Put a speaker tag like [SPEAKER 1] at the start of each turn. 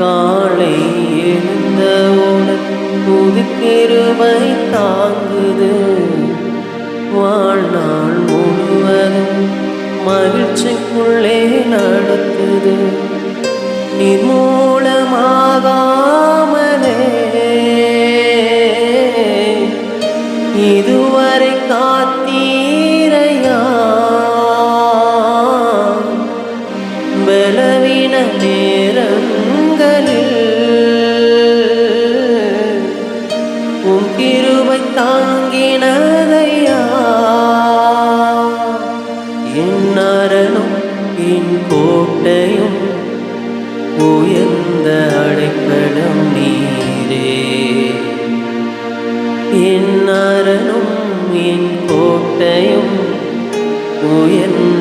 [SPEAKER 1] காலை எழுந்தவுடன் புது கிருபை தாங்குது. வாழ்நாள் முழுவதும் மகிழ்ச்சிக்குள்ளே நடத்துது நிர்மூலமாகாமலே இதுவரை காத்தீரையா? பலவீன உன் கிருபை தாங்கினதையா? என் அரணும் என் கோட்டையும் உயர்ந்த அடைப்படம் நீரே. என் அரணும் என் கோட்டையும் உயர்ந்த